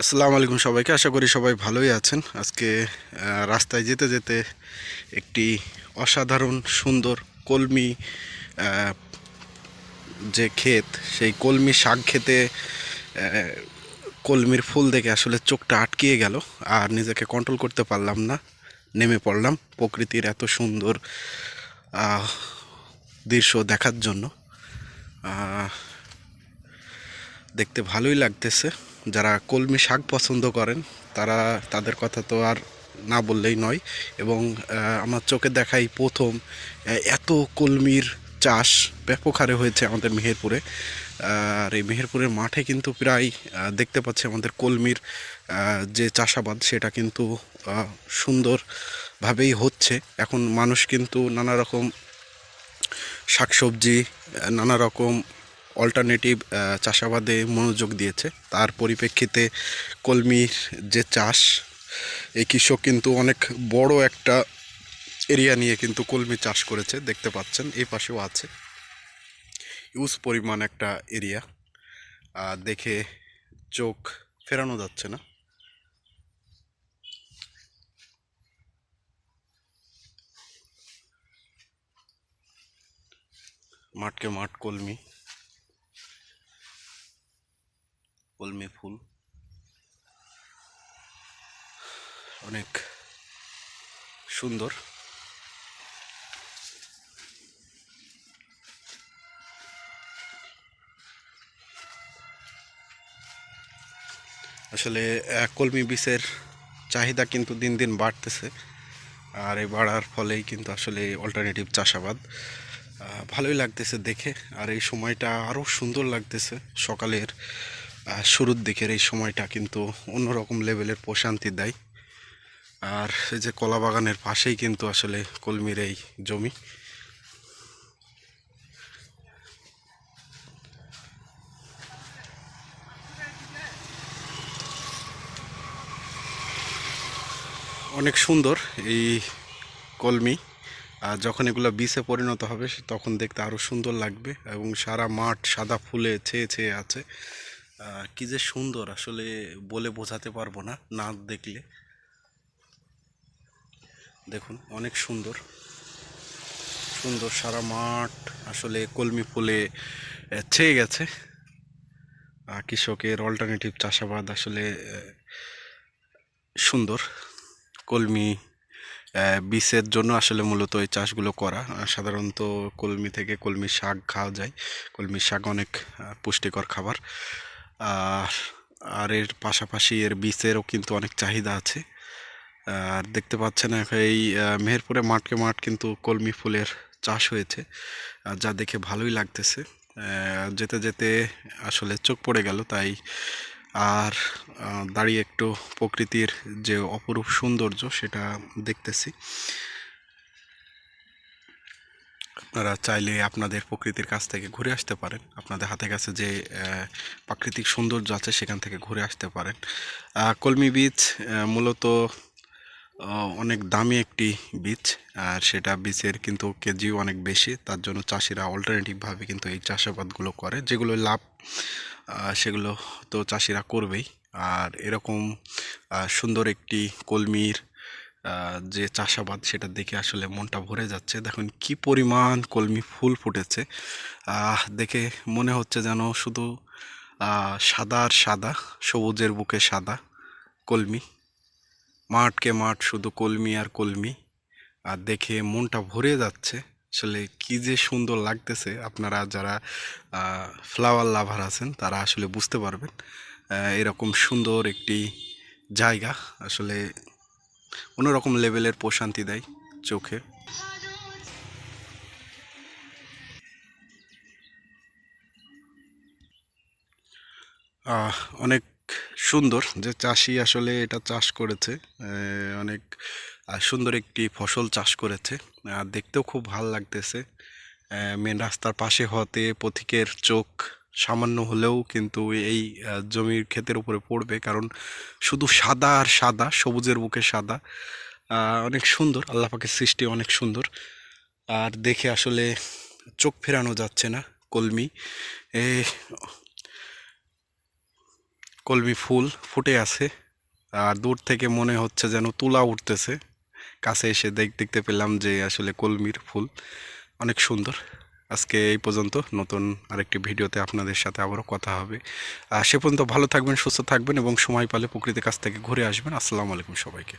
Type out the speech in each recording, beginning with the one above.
আসসালামু আলাইকুম সবাইকে। আশা করি সবাই ভালোই আছেন। আজকে রাস্তায় যেতে যেতে একটি অসাধারণ, সুন্দর কলমি যে ক্ষেত, সেই কলমি শাক খেতে কলমির ফুল দেখে আসলে চোখটা আটকিয়ে গেল আর নিজেকে কন্ট্রোল করতে পারলাম না, নেমে পড়লাম প্রকৃতির এত সুন্দর দৃশ্য দেখার জন্য। দেখতে ভালোই লাগতেছে। যারা কলমি শাক পছন্দ করেন, তারা তাদের কথা তো আর না বললেই নয়। এবং আমার চোখে দেখাই প্রথম এত কলমির চাষ ব্যাপক হারে হয়েছে আমাদের মেহেরপুরে। আর এই মেহেরপুরের মাঠে কিন্তু প্রায় দেখতে পাচ্ছি আমাদের কলমির যে চাষাবাদ, সেটা কিন্তু সুন্দরভাবেই হচ্ছে। এখন মানুষ কিন্তু নানা রকম শাকসবজি নানা রকম অল্টারনেটিভ চাষাবাদে মনোযোগ দিয়েছে। তার পরিপ্রেক্ষিতে কলমির যে চাষ, এই কৃষক কিন্তু অনেক বড় একটা এরিয়া নিয়ে কিন্তু কলমি চাষ করেছে, দেখতে পাচ্ছেন, এই পাশেও আছে। ইউজ পরিমাণ একটা এরিয়া দেখে চোখ ফেরানো যাচ্ছে না। মাঠকে মাঠ কলমি কলমি ফুল। অনেক সুন্দর। আসলে কলমি বীজের চাহিদা কিন্তু দিন দিন বাড়তেছে। আর এই বাড়ার ফলেই কিন্তু আসলে অল্টারনেটিভ চাষাবাদ। ভালোই লাগতেছে দেখে। আর এই সময়টা আরও সুন্দর লাগতেছে সকালের শুরুর দিকের এই সময়টা কিন্তু অন্যরকম লেভেলের প্রশান্তি দেয়। আর এই যে কলা বাগানের পাশেই কিন্তু আসলে কলমির এই জমি। অনেক সুন্দর এই কলমি। আর যখন এগুলো বিষে পরিণত হবে, তখন দেখতে আরও সুন্দর লাগবে এবং সারা মাঠ সাদা ফুলে ছেয়ে ছেয়ে আছে। কি যে সুন্দর আসলে বলে বোঝাতে পারব না না দেখলে। দেখুন, অনেক সুন্দর। সুন্দর সারা মাঠ আসলে কলমি ফুলে ছেয়ে গেছে। কৃষকের অল্টারনেটিভ চাষাবাদ আসলে সুন্দর। কলমি বীজের জন্য আসলে মূলত এই চাষগুলো করা। সাধারণত কলমি থেকে কলমি শাক খাওয়া যায়। কলমি শাক অনেক পুষ্টিকর খাবার। আর আর এর পাশাপাশি এর বীজেরও কিন্তু অনেক চাহিদা আছে। আর দেখতে পাচ্ছেন এই মেহেরপুরে মাঠকে মাঠ কিন্তু কলমি ফুলের চাষ হয়েছে। যা দেখে ভালোই লাগতেছে। যেতে যেতে আসলে চোখ পড়ে গেল তাই। আর দাঁড়িয়ে একটু প্রকৃতির যে অপরূপ সৌন্দর্য সেটা দেখতেছি। আপনারা চাইলে আপনাদের প্রকৃতির কাছ থেকে ঘুরে আসতে পারেন। আপনাদের হাতে কাছে যে প্রাকৃতিক সৌন্দর্য আছে সেখান থেকে ঘুরে আসতে পারেন। কলমি বীজ মূলত অনেক দামি একটি বীজ। আর সেটা বীজের কিন্তু কেজিও অনেক বেশি। তার জন্য চাষিরা অল্টারনেটিভভাবে কিন্তু এই চাষাবাদগুলো করে, যেগুলো লাভ সেগুলো তো চাষিরা করবেই। আর এরকম সুন্দর একটি কলমির যে চাষাবাদ সেটা দেখে আসলে মনটা ভরে যাচ্ছে। দেখুন কি পরিমাণ কলমি ফুল ফুটেছে। দেখে মনে হচ্ছে যেন শুধু সাদা আর সাদা, সবুজের বুকে সাদা কলমি। মাঠকে মাঠ শুধু কলমি আর কলমি। আর দেখে মনটা ভরে যাচ্ছে। আসলে কি যে সুন্দর লাগতেছে। আপনারা যারা ফ্লাওয়ার লাভার আছেন, তারা আসলে বুঝতে পারবেন। এরকম সুন্দর একটি জায়গা। আসলে অন্যরকম লেভেলের প্রশান্তি দেয় চোখে। অনেক সুন্দর যে চাষি আসলে এটা চাষ করেছে। অনেক সুন্দর একটি ফসল চাষ করেছে। আর দেখতেও খুব ভালো লাগতেছে। মেন রাস্তার পাশে হতে পথিকের চোখ সামান্য হলেও কিন্তু এই জমির ক্ষেতের উপরে পড়বে। কারণ শুধু সাদা আর সাদা, সবুজের বুকে সাদা। অনেক সুন্দর, আল্লাহ পাকের সৃষ্টি অনেক সুন্দর। আর দেখে আসলে চোখ ফেরানো যাচ্ছে না কলমি। এ, কলমি ফুল ফুটে আছে। আর দূর থেকে মনে হচ্ছে যেন তুলা উঠতেছে। কাছে এসে দেখ, দেখতে পেলাম যে আসলে কলমির ফুল অনেক সুন্দর। আজকে এই পর্যন্ত। নতুন আরেকটি ভিডিওতে আপনাদের সাথে আবারও কথা হবে। সে পর্যন্ত ভালো থাকবেন, সুস্থ থাকবেন এবং সময় পালে প্রকৃতির কাছ থেকে ঘুরে আসবেন। আসসালামু আলাইকুম সবাইকে।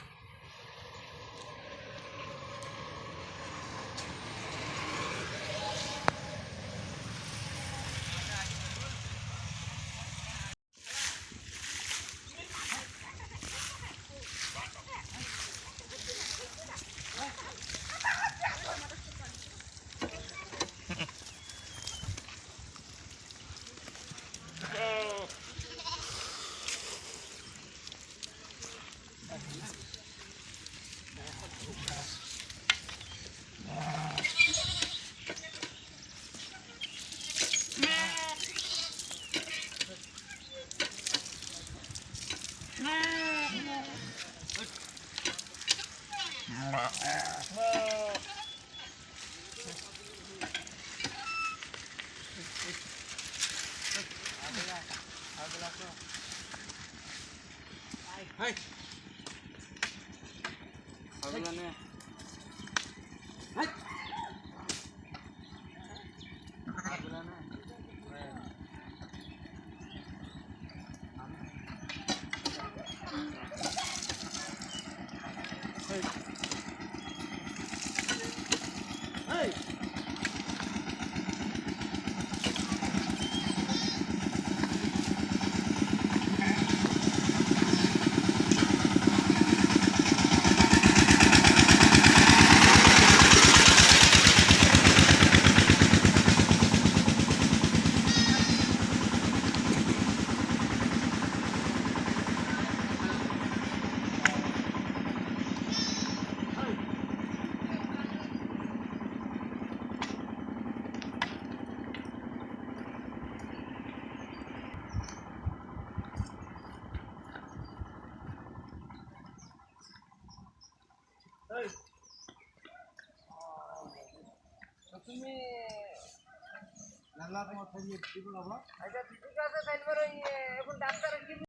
はい。はい。এখন ডাক্তারের কি